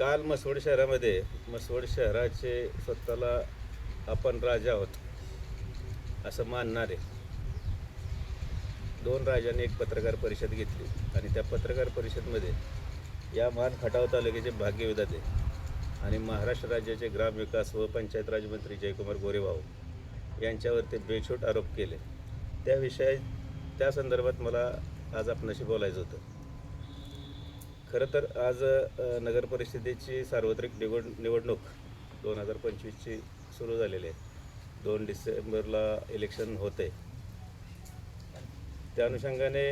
काल मसवड शहरामध्ये मसवड शहराचे स्वतःला आपण राजा आहोत असं मानणारे दोन राजांनी एक पत्रकार परिषद घेतली आणि त्या पत्रकार परिषदमध्ये या मान खटाव तालुक्याचे भाग्यविधाते आणि महाराष्ट्र राज्याचे ग्रामविकास व पंचायत राजमंत्री जयकुमार गोरेभाऊ यांच्यावरती बेछूट आरोप केले. त्या विषय त्या संदर्भात मला आज आपणाशी बोलायचं होतं. खरं तर आज नगर परिषदेची सार्वत्रिक निवड निवडणूक दोन हजार पंचवीसची सुरू झालेली आहे. दोन डिसेंबरला इलेक्शन होते. त्या अनुषंगाने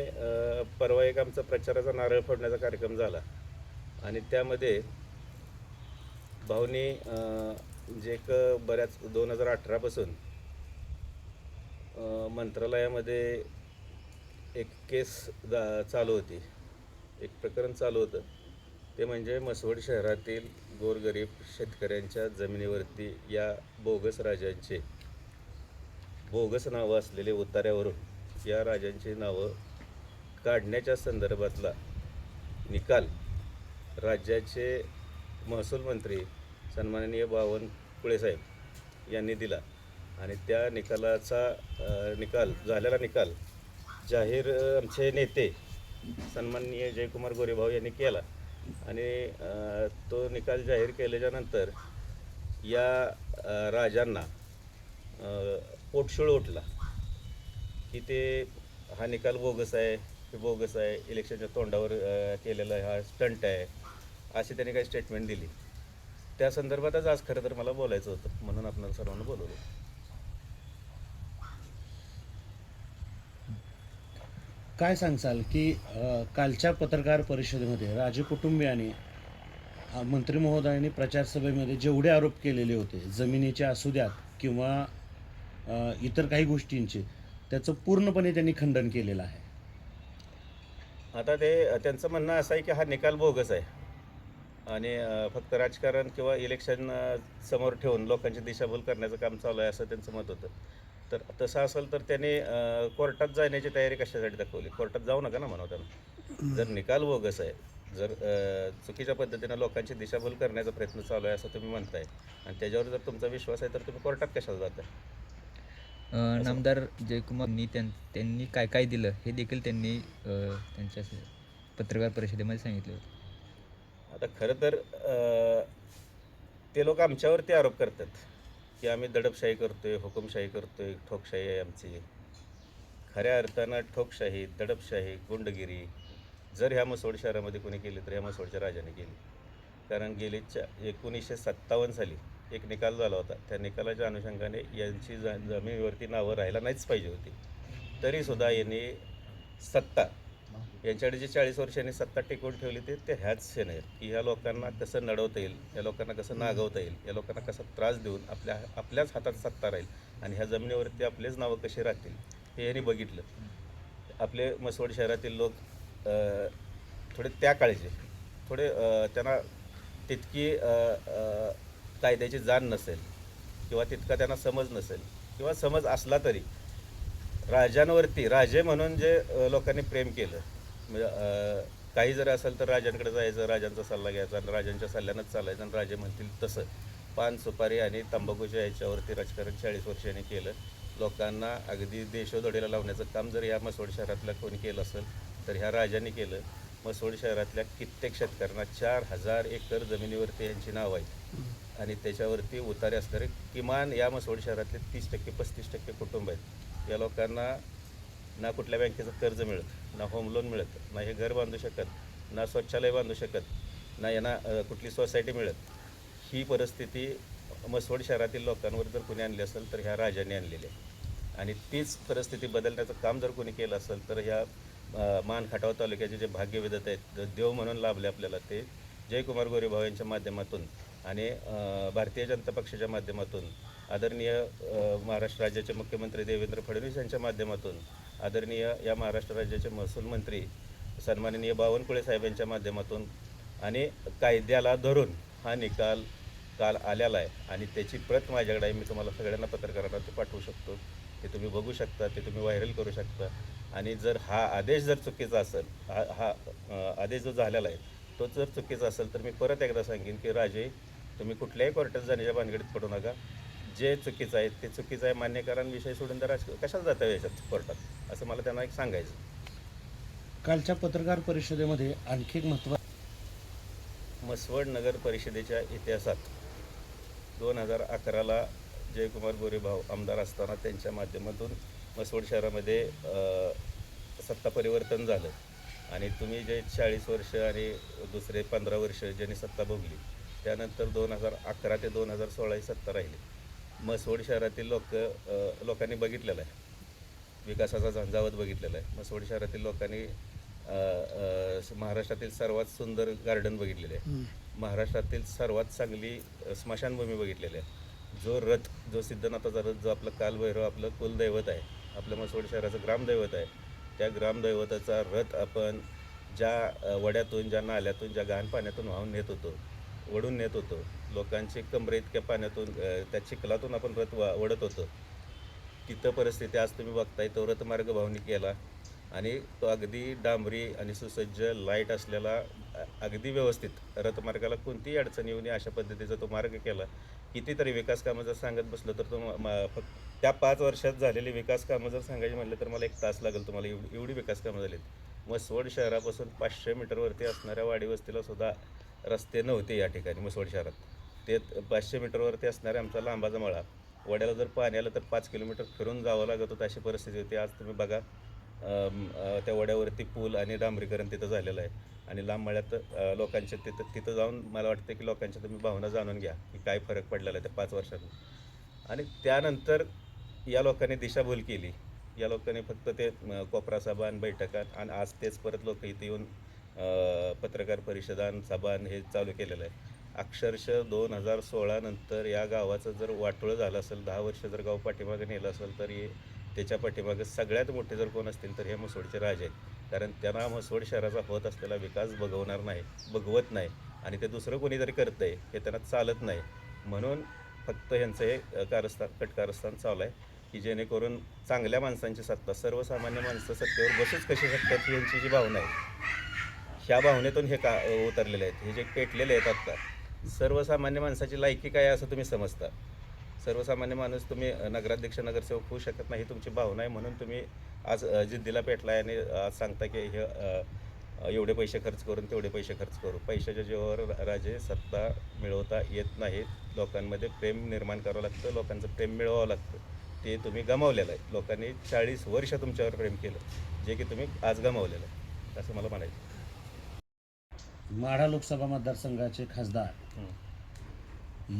परवा एक आमचा प्रचाराचा नारळ फोडण्याचा कार्यक्रम झाला. आणि त्यामध्ये भाऊनी जे एक बऱ्याच दोन हजार अठरापासून मंत्रालयामध्ये एक केस दा चालू होती. एक प्रकरण चालू होतं. ते म्हणजे मसवड शहरातील गोरगरीब शेतकऱ्यांच्या जमिनीवरती या बोगस राजांचे बोगस नावं असलेले उतार्यावरून या राजांची नावं काढण्याच्या संदर्भातला निकाल राज्याचे महसूल मंत्री सन्माननीय बावनकुळे साहेब यांनी दिला. आणि त्या निकालाचा निकाल झालेला निकाल जाहीर आमचे नेते सन्माननीय जयकुमार गोरेभाऊ यांनी केला. आणि तो निकाल जाहीर केल्याच्यानंतर या राजांना पोटशूळ उठला की ते हा निकाल बोगस आहे हे बोगस आहे इलेक्शनच्या तोंडावर अ, केलेला हा स्टंट आहे अशी त्यांनी काही स्टेटमेंट दिली. त्या संदर्भातच आज खरं तर मला बोलायचं होतं म्हणून आपण सर्वांना बोलवलं. काय सांगचाल की कालच्या पत्रकार परिषदेमध्ये राजे कुटुंबियांनी मंत्री महोदयांनी प्रचारसभेमध्ये जेवढे आरोप केलेले होते जमिनीचे असू द्यात किंवा इतर काही गोष्टींचे त्याचं पूर्णपणे त्यांनी खंडन केलेलं आहे. आता ते त्यांचं म्हणणं असं आहे की हा निकाल बोगस आहे. आणि फक्त राजकारण किंवा इलेक्शन समोर ठेवून लोकांची दिशाभूल करण्याचं काम चालू आहे असं त्यांचं मत होतं. तर तसं असेल तर त्याने कोर्टात जाण्याची तयारी कशासाठी दाखवली? कोर्टात जाऊ नका ना म्हणा त्यांना जर निकाल बोगस आहे जर चुकीच्या पद्धतीनं लोकांची दिशाभूल करण्याचा प्रयत्न चालू आहे असं तुम्ही म्हणताय आणि त्याच्यावर जर तुमचा विश्वास आहे तर तुम्ही कोर्टात कशाला जाताय? नामदार जयकुमारनी त्यां त्यांनी काय काय दिलं हे देखील त्यांनी त्यांच्या पत्रकार परिषदेमध्ये सांगितलं होतं. आता खरं तर ते लोक आमच्यावरती आरोप करतात. की आम्ही दडपशाही करतोय हुकुमशाही करतोय ठोकशाही आहे आमची. खऱ्या अर्थानं ठोकशाही दडपशाही गुंडगिरी जर ह्या मसोड शहरामध्ये कोणी केली तर ह्या मसोडच्या राजाने केली. कारण गेली चा एकोणीसशे सत्तावन्न साली एक निकाल झाला होता. त्या निकालाच्या अनुषंगाने यांची ज जमिनीवरती नावं राहायला नाहीच पाहिजे होती. तरीसुद्धा यांनी सत्ता यांच्याकडे जे चाळीस वर्षांनी सत्ता टिकवून ठेवली ते ते ह्याच सेन आहेत की ह्या लोकांना कसं नडवता येईल या लोकांना कसं नागवता येईल या लोकांना कसा त्रास देऊन आपल्या आपल्याच हातात सत्ता राहील आणि ह्या जमिनीवरती आपलेच नावं कसे राहतील हे यांनी बघितलं. आपले मसवड शहरातील लोक थोडे त्या काळचे थोडे त्यांना तितकी कायद्याची जाण नसेल किंवा तितका त्यांना समज नसेल किंवा समज असला तरी राजांवरती राजे म्हणून जे लोकांनी प्रेम केलं म्हणजे काही जर असेल तर राजांकडे जायचं राजांचा सल्ला घ्यायचा आणि राजांच्या सल्ल्यानंच चालायचं आणि राजे म्हणतील तसं. पान सुपारी आणि तंबाखूच्या याच्यावरती राजकारण चाळीस वर्षांनी केलं. लोकांना अगदी देशोधडीला लावण्याचं काम जर या मसोड शहरातल्या कोणी केलं असेल तर ह्या राजांनी केलं. मसवड शहरातल्या कित्येक शेतकऱ्यांना चार हजार एकर जमिनीवरती यांची नाव आहेत. आणि त्याच्यावरती उतारे असणारे किमान या मसवड शहरातले तीस टक्के पस्तीस टक्के कुटुंब आहेत. या लोकांना ना कुठल्या बँकेचं कर्ज मिळत ना होम लोन मिळत ना हे घर बांधू शकत ना शौचालय बांधू शकत ना यांना कुठली सोसायटी मिळत. ही परिस्थिती मसवड शहरातील लोकांवर जर कोणी आणली असेल तर ह्या राजांनी आणलेली आहे. आणि तीच परिस्थिती बदलण्याचं काम जर कोणी केलं असेल तर ह्या मान खटाव तालुक्याचे जे भाग्यविधत आहेत देव म्हणून लाभले आपल्याला ते जयकुमार गोरेभाऊ यांच्या माध्यमातून आणि भारतीय जनता पक्षाच्या माध्यमातून आदरणीय महाराष्ट्र राज्याचे मुख्यमंत्री देवेंद्र फडणवीस यांच्या माध्यमातून आदरणीय या महाराष्ट्र राज्याचे महसूल मंत्री सन्माननीय बावनकुळे साहेबांच्या माध्यमातून आणि कायद्याला धरून हा निकाल काल आलेला आहे आणि त्याची प्रत माझ्याकडे आहे. मी तुम्हाला सगळ्यांना पत्रकारांना ते पाठवू शकतो. ते तुम्ही बघू शकता ते तुम्ही व्हायरल करू शकता. आणि जर हा आदेश जर चुकीचा असेल हा हा आदेश जो झालेला आहे तो जर चुकीचा असेल तर मी परत एकदा सांगेन की राजे तुम्ही कुठल्याही कोर्टात जाण्याच्या भानगडीत पडू नका. जे चुकीचं आहे ते चुकीचं आहे मान्य करा आणि विषय सोडून तर कशाला जाता याच्यात कोर्टात? असं मला त्यांना एक सांगायचं. कालच्या पत्रकार परिषदेमध्ये आणखी एक महत्त्व मसवड नगर परिषदेच्या इतिहासात दोन हजार अकराला जयकुमार गोरे भाऊ आमदार असताना त्यांच्या माध्यमातून मसवड शहरामध्ये सत्ता परिवर्तन झालं. आणि तुम्ही जे चाळीस वर्ष आणि दुसरे पंधरा वर्ष ज्यांनी सत्ता भोगली त्यानंतर दोन हजार अकरा ते दोन हजार सोळा ही सत्ता राहिली. मसवड शहरातील लोक लोकांनी बघितलेलं आहे. विकासाचा झंझावत बघितलेला आहे. मसवड शहरातील लोकांनी महाराष्ट्रातील सर्वात सुंदर गार्डन बघितलेले आहे. महाराष्ट्रातील सर्वात चांगली स्मशानभूमी बघितलेली आहे. जो रथ जो सिद्धनाथाचा रथ जो आपलं कालभैरव आपलं कुलदैवत आहे आपलं मसवड शहराचं ग्रामदैवत आहे त्या ग्रामदैवताचा रथ आपण ज्या वड्यातून ज्या नाल्यातून ज्या घाण पाण्यातून वाहून नेत होतो वडून नेत होतो. लोकांचे कमरे इतक्या पाण्यातून त्या चिखलातून आपण रथ वा वडत होतो. तिथं परिस्थिती आज तुम्ही बघताय तो रथमार्ग भावनी केला आणि तो अगदी डांबरी आणि सुसज्ज लाइट असलेला अगदी व्यवस्थित रथमार्गाला कोणतीही अडचण येऊ नये अशा पद्धतीचा तो मार्ग केला. कितीतरी विकास कामं जर सांगत बसलं तर तो म- फक्त त्या पाच वर्षात झालेली विकास कामं जर सांगायची म्हटलं तर मला एक तास लागेल तुम्हाला एवढी एवढी विकास कामं झालीत. मसवड शहरापासून पाचशे मीटरवरती असणाऱ्या वाडी वस्तीला सुद्धा रस्ते नव्हते या ठिकाणी मसवड शहरात. ते पाचशे मीटरवरती असणाऱ्या आमचा लांबाचा मळा. वड्याला जर पाणी आलं तर पाच किलोमीटर फिरून जावं लागत होतं अशी परिस्थिती होती. आज तुम्ही बघा त्या वड्यावरती पूल आणि डांबरीकरण तिथं झालेलं आहे. आणि लांब मळ्यात लोकांच्या तिथं तिथं जाऊन मला वाटतं की लोकांच्या तुम्ही भावना जाणून घ्या की काय फरक पडलेला आहे त्या पाच वर्षात आणि त्यानंतर या लोकांनी दिशाभूल केली. या लोकांनी फक्त ते कोपरासाबा आणि बैठका आणि आज तेच परत लोक इथे येऊन पत्रकार परिषदान सभान हे चालू केलेलं आहे. अक्षरशः दोन हजार सोळानंतर या गावाचं जर वाटोळं झालं असेल दहा वर्ष जर गाव पाठीमागे नेलं असेल तर हे त्याच्या पाठीमागे सगळ्यात मोठे जर कोण असतील तर हे मसोडचे राजे आहेत. कारण त्यांना म्हसवड शहराचा होत असलेला विकास बघवणार नाही बघवत नाही आणि ते दुसरं कोणी जरी करतं आहे हे त्यांना चालत नाही. म्हणून फक्त ह्यांचं हे कारस्थान कटकारस्थान चालू आहे की जेणेकरून चांगल्या माणसांची सत्ता सर्वसामान्य माणसं सत्तेवर बसूच कशी शकतात ही यांची जी भावना आहे. ह्या भावनेतून हे का उतरलेले आहेत. हे जे पेटलेले आहेत आत्ता सर्वसामान्य माणसाची लायकी काय असं तुम्ही समजता. सर्वसामान्य माणूस तुम्ही नगराध्यक्ष नगरसेवक होऊ शकत नाही ही तुमची भावना आहे म्हणून तुम्ही आज जिद्दीला जिद्दीला पेटलाय आणि आज सांगता की हे एवढे पैसे खर्च करून तेवढे पैसे खर्च करू. पैशाच्या जेव्हा राजे सत्ता मिळवता येत नाहीत लोकांमध्ये प्रेम निर्माण करावं लागतं लोकांचं प्रेम मिळवावं लागतं. ते तुम्ही गमावलेलं आहे. लोकांनी चाळीस वर्ष तुमच्यावर प्रेम केलं जे की तुम्ही आज गमावलेलं आहे. असं मला म्हणायचं माढा लोकसभा मतदारसंघाचे खासदार.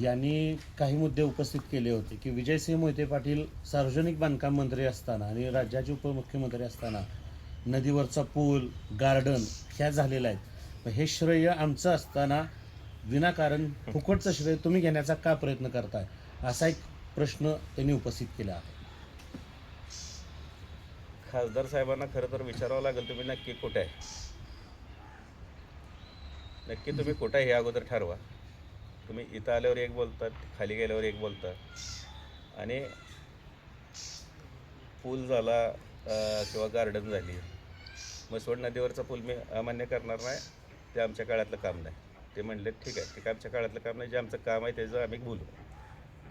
यांनी काही मुद्दे उपस्थित केले होते की विजयसिंह मोहिते पाटील सार्वजनिक बांधकाम मंत्री असताना आणि राज्याचे उपमुख्यमंत्री असताना नदीवरचा पूल गार्डन ह्या झालेल्या आहेत. हे श्रेय आमचं असताना विनाकारण फुकटचं श्रेय तुम्ही घेण्याचा का प्रयत्न करताय? असा एक प्रश्न त्यांनी उपस्थित केला आहे. खासदार साहेबांना खरं तर विचारावं लागेल तुम्ही नक्की कुठे आहे? नक्की तुम्ही कुठं हे अगोदर ठरवा. तुम्ही इथं आल्यावर एक बोलतात खाली गेल्यावर एक बोलता आणि पूल झाला किंवा गार्डन झाली मसवड नदीवरचा पूल मी अमान्य करणार नाही ते आमच्या काळातलं काम नाही. ते म्हणले ठीक आहे ते काय आमच्या काळातलं काम नाही जे आमचं काम आहे त्याचं आम्ही बोलू.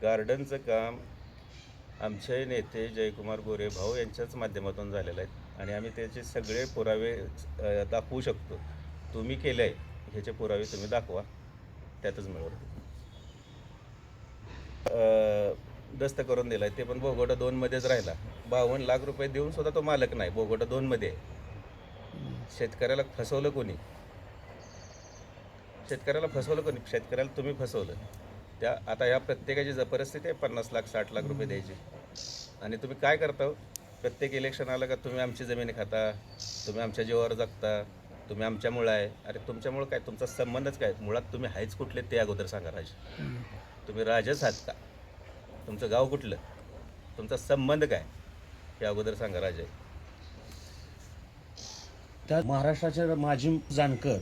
गार्डनचं काम आमचे नेते जयकुमार गोरे भाऊ यांच्याच माध्यमातून झालेलं आहे. आणि आम्ही त्याचे सगळे पुरावे दाखवू शकतो. तुम्ही केलं आहे ह्याचे पुरावे तुम्ही दाखवा. त्यातच मिळवलं. दस्त करून दिला ते पण बोगोटा दोनमध्येच राहिला. बावन्न लाख रुपये देऊन सुद्धा तो मालक नाही. बोगोटा दोनमध्ये आहे. शेतकऱ्याला फसवलं कोणी? शेतकऱ्याला फसवलं कोणी? शेतकऱ्याला तुम्ही फसवलं. त्या आता ह्या प्रत्येकाची ज परिस्थिती आहे पन्नास लाख साठ लाख रुपये द्यायची. आणि तुम्ही काय करता हो? प्रत्येक इलेक्शन आलं का तुम्ही आमची जमीन खाता तुम्ही आमच्या जीवावर जगता? तुम्ही आमच्यामुळं आहे. अरे तुमच्यामुळं काय? तुमचा संबंधच काय? मुळात तुम्ही आहेच कुठले ते अगोदर सांगा राज. तुम्ही राजच आहात का? तुमचं गाव कुठलं? तुमचा संबंध काय? हे अगोदर सांगा राजा. त्या महाराष्ट्राचे माजी जानकर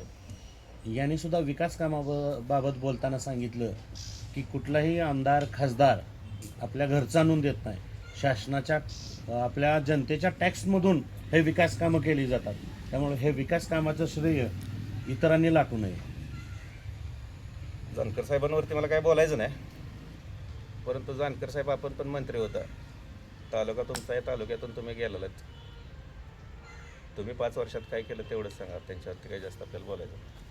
यांनी सुद्धा विकास कामाबाबत बोलताना सांगितलं की कुठलाही आमदार खासदार आपल्या घरचा आणून देत नाही. शासनाच्या आपल्या जनतेच्या टॅक्समधून हे विकास कामं केली जातात. त्यामुळे हे विकास कामाचं श्रेय इतरांनी लाटू नये. जानकर साहेबांवरती मला काय बोलायचं नाही. परंतु जानकर साहेब आपण पण मंत्री होता. तालुका तुमचा आहे तालुक्यातून तुम्ही गेलेलात. तुम्ही पाच वर्षात काय केलं तेवढंच सांगा. त्यांच्यावरती काही जास्त आपल्याला बोलायचं नाही.